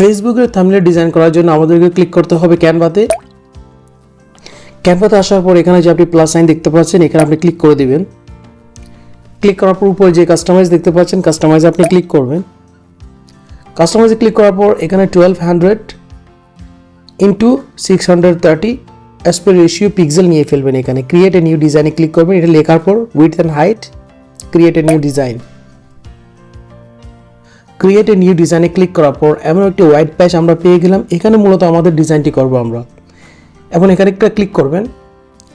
ফেসবুকের থামলে ডিজাইন করার জন্য আমাদেরকে ক্লিক করতে হবে ক্যানভাতে ক্যানভাতে আসার পর এখানে যে আপনি প্লাস সাইন দেখতে পাচ্ছেন, এখানে আপনি ক্লিক করে দিবেন। ক্লিক করার পর উপরে যে কাস্টমাইজ দেখতে পাচ্ছেন কাস্টমাইজে আপনি ক্লিক করবেন। কাস্টমাইজে ক্লিক করার পর এখানে twelve hundred into six hundred thirty as per ratio pixel নিয়ে ফেলবেন এখানে। ক্রিয়েট এ নিউ ডিজাইনে ক্লিক করবেন। এটা লেখার পর width and height create a new design create a new ডিজাইনে ক্লিক করার পর এমন একটি হোয়াইট প্যাচ আমরা পেয়ে গেলাম। এখানে মূলত আমাদের ডিজাইনটি করব আমরা। এখন এখানে একটা ক্লিক করবেন।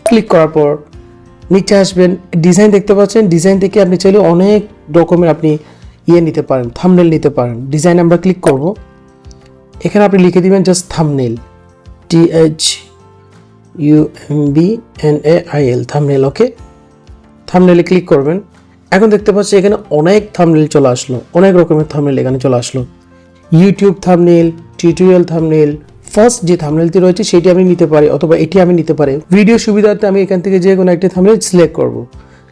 ক্লিক করার পর নিচে আসবেন। ডিজাইন দেখতে পাচ্ছেন। ডিজাইন থেকে আপনি চাইলে অনেক রকমের আপনি ইয়ে নিতে পারেন থামনেল নিতে পারেন। ডিজাইন আমরা ক্লিক করব। এখানে আপনি লিখে দিবেন just thumbnail T H U M B N A I L thumbnail okay থামনেলে click করবেন। এখন দেখতে পাচ্ছি এখানে অনেক থামনেল চলে আসলো, অনেক রকমের থামনেল এখানে চলে আসলো। YouTube thumbnail tutorial thumbnail first যে থামনেলটি রয়েছে সেটি আমি নিতে পারি অথবা এটি আমি নিতে পারি। ভিডিও সুবিধার্থে আমি এখান থেকে যে কোনো একটি থামনেল সিলেক্ট করব।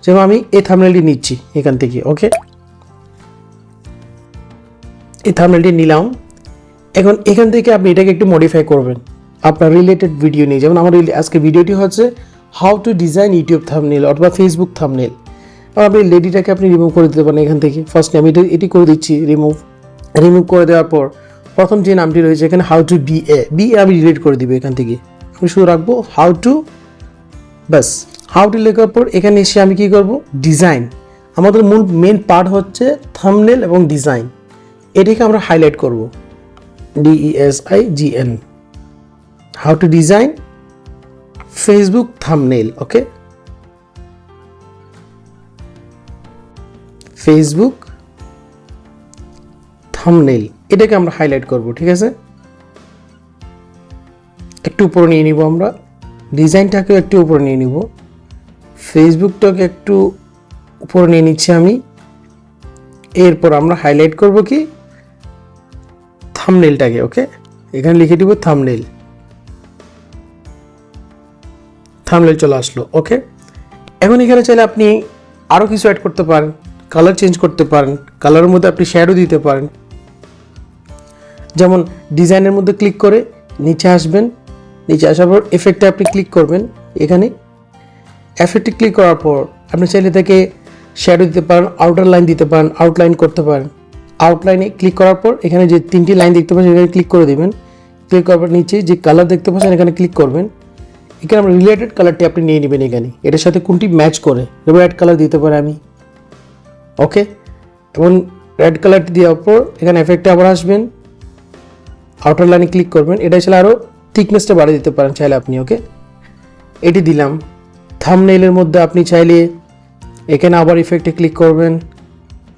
যেমন আমি এই থামনেলটি নিচ্ছি এখান থেকে ওকে এই থামনেলটি নিলাম। এখন এখান থেকে আপনি এটাকে একটু মডিফাই করবেন। আপনার রিলেটেড ভিডিও নিয়ে, যেমন আমার আজকে ভিডিওটি হচ্ছে how to design YouTube thumbnail অথবা ফেসবুক থামনেল আপনি লেডিটাকে আপনি রিমুভ করে দিতে পারেন এখান থেকে। ফার্স্ট আমি এটা করে দিচ্ছি রিমুভ রিমুভ করে দেওয়ার পর, প্রথম যে নামটি রয়েছে এখানে how to B A B A আমি ডিলিট করে দিব এখান থেকে। আমি শুধু রাখব হাউ টু ব্যাস। হাউ টু লেখার পর এখানে এসে আমি কি করব? ডিজাইন আমাদের মূল মেন পার্ট হচ্ছে থামনেল এবং ডিজাইন এটাকে আমরা হাইলাইট করব। D E S I G N how to design Facebook thumbnail okay Facebook thumbnail এটাকে আমরা হাইলাইট করব, ঠিক আছে? একটু উপরে নিয়ে নিব আমরা। ডিজাইনটাকেও একটু উপরে নিয়ে নিব। ফেসবুকটাকে একটু উপরে নিয়ে নিচ্ছি আমি। এরপর আমরা হাইলাইট করব কি? থামনেলটাকে ওকে? এখানে লিখে দিব থামনেল থামনেল চলে আসলো, ওকে? এখন এখানে চাইলে আপনি আরও কিছু অ্যাড করতে পারেন। কালার চেঞ্জ করতে পারেন কালারের মধ্যে আপনি শ্যাডো দিতে পারেন। যেমন ডিজাইনের মধ্যে ক্লিক করে নিচে আসবেন, নিচে আসার পর এফেক্টে আপনি ক্লিক করবেন এখানে। এফেক্টে ক্লিক করার পর আপনি চাইলে থেকে শ্যাডো দিতে পারেন আউটার লাইন দিতে পারেন আউটলাইন করতে পারেন। আউটলাইনে ক্লিক করার পর এখানে যে তিনটি লাইন দেখতে পাচ্ছেন, এখানে ক্লিক করে দেবেন। ক্লিক করার পর নিচে যে কালার দেখতে পাচ্ছেন, এখানে ক্লিক করবেন। এখানে আমরা রিলেটেড কালারটি আপনি নিয়ে নেবেন এখানে। এটার সাথে কোনটি ম্যাচ করে? রেড কালার দিতে পারে আমি। ওকে এবং রেড কালারটি দেওয়ার পর এখানে এফেক্টে আবার আসবেন। আউটার লাইনে ক্লিক করবেন। এটা চাইলে আরও থিকনেসটা বাড়িয়ে দিতে পারেন চাইলে আপনি ওকে এটি দিলাম। থামনেইলের মধ্যে আপনি চাইলে এখানে আবার ইফেক্টে ক্লিক করবেন।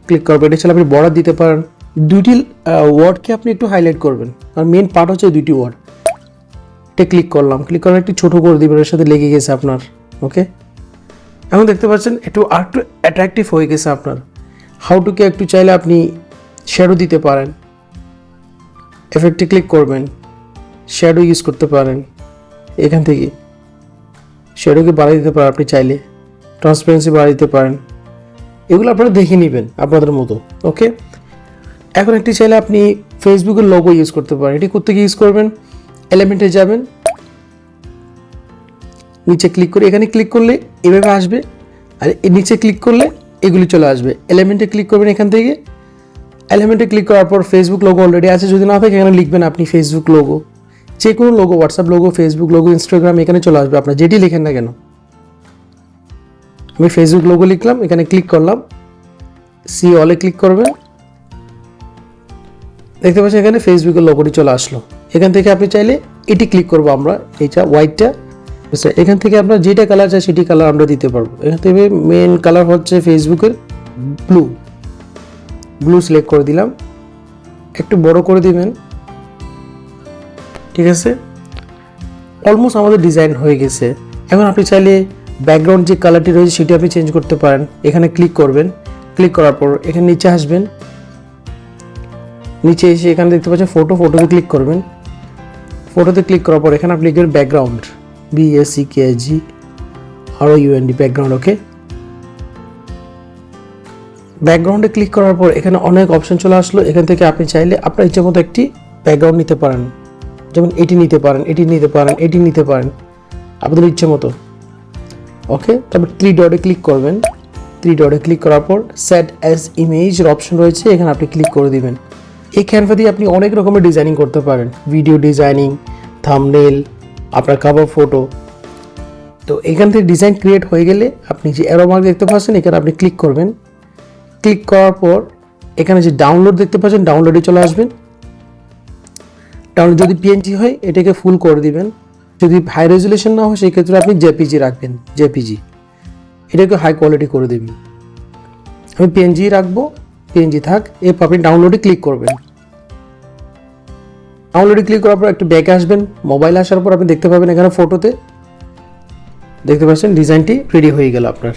ক্লিক করবেন। এটা চাইলে আপনি বর্ডার দিতে পারেন। দুইটি ওয়ার্ডকে আপনি একটু হাইলাইট করবেন। আর মেন পার্ট হচ্ছে দুইটি ওয়ার্ড এটা ক্লিক করলাম। ক্লিক করে একটু ছোটো করে দিবেন। এর সাথে লেগে গেছে আপনার ওকে এখন দেখতে পাচ্ছেন, একটু আর একটু অ্যাট্রাকটিভ হয়ে গেছে আপনার। হাউ টুকে একটু চাইলে আপনি শ্যাডো দিতে পারেন। এফেক্টে ক্লিক করবেন শ্যাডো ইউজ করতে পারেন। এখান থেকে শ্যাডোকে বাড়িয়ে দিতে পারেন আপনি চাইলে ট্রান্সপারেন্সি বাড়িয়ে দিতে পারেন। এগুলো আপনারা দেখে নেবেন আপনাদের মতো ওকে এখন একটি চাইলে আপনি ফেসবুকের লোগো ইউজ করতে পারেন। এটি করতে গিয়ে ইউজ করবেন এলিমেন্টে যাবেন নিচে ক্লিক করে, এখানে ক্লিক করলে এভাবে আসবে। আর নিচে ক্লিক করলে এগুলি চলে আসবে। এলিমেন্টে ক্লিক করবেন এখান থেকে। এলিমেন্টে ক্লিক করার পর ফেসবুক লোগো অলরেডি আছে। যদি না থাকে, এখানে লিখবেন আপনি ফেসবুক লোগো যে কোনো logo WhatsApp logo Facebook logo Instagram এখানে চলে আসবে আপনার। যেটি লিখেন না কেন। আমি ফেসবুক লোগো লিখলাম, এখানে ক্লিক করলাম। সি অলে ক্লিক করবেন। দেখতে পাচ্ছেন, এখানে ফেসবুকের লোগোটি চলে আসলো। এখান থেকে আপনি চাইলে এটি ক্লিক করব আমরা। এইটা হোয়াইটটা বুঝতে এখান থেকে আপনার যেটা কালার চাই সেটি কালার আমরা দিতে পারব। এখান থেকে মেন কালার হচ্ছে ফেসবুকের ব্লু ব্লু সিলেক্ট করে দিলাম। একটু বড় করে দিবেন। ঠিক আছে? অলমোস্ট আমাদের ডিজাইন হয়ে গেছে। এখন আপনি চাইলে ব্যাকগ্রাউন্ড যে কালারটি রয়েছে সেটি আপনি চেঞ্জ করতে পারেন। এখানে ক্লিক করবেন। ক্লিক করার পর এখানে নিচে আসবেন। নিচে এসে এখানে দেখতে পাচ্ছেন ফটো ফটোতে ক্লিক করবেন। ফটোতে ক্লিক করার পর এখানে আপনি লিখবেন ব্যাকগ্রাউন্ড আরও ইউএনডি ব্যাকগ্রাউন্ড ওকে ব্যাকগ্রাউন্ডে ক্লিক করার পর এখানে অনেক অপশন চলে আসলো। এখান থেকে আপনি চাইলে আপনার ইচ্ছে মতো একটি ব্যাকগ্রাউন্ড নিতে পারেন। যেমন এটি নিতে পারেন, এটি নিতে পারেন, এটি নিতে পারেন। আপনাদের ইচ্ছে মতো। ওকে তারপর থ্রি ডটে ক্লিক করবেন। থ্রি ডটে ক্লিক করার পর সেট অ্যাজ ইমেজের অপশন রয়েছে, এখানে আপনি ক্লিক করে দিবেন। এই ক্যানভা দিয়ে আপনি অনেক রকমের ডিজাইনিং করতে পারেন। ভিডিও ডিজাইনিং থামনেল আপনার কাভার ফটো তো এখান থেকে ডিজাইন ক্রিয়েট হয়ে গেলে আপনি যে অ্যারো মার্ক দেখতে পাচ্ছেন, এখানে আপনি ক্লিক করবেন। ক্লিক করার পর এখানে যে ডাউনলোড দেখতে পাচ্ছেন ডাউনলোডে চলে আসবেন। ডাউনলোড যদি পিএনজি হয়, এটাকে ফুল করে দিবেন। যদি হাই রেজুলেশন না হয় সেই ক্ষেত্রে আপনি জেপিজি রাখবেন জেপিজি এটাকে হাই কোয়ালিটি করে দেবেন। আমি পিএনজি রাখব পিএনজি থাক, এরপর আপনি ডাউনলোডে ক্লিক করবেন। ডাউনলোডে ক্লিক করার পর একটু ব্যাকে আসবেন। মোবাইল আসার পর আপনি দেখতে পাবেন এখানে ফটোতে দেখতে পাচ্ছেন ডিজাইনটি রেডি হয়ে গেল আপনার।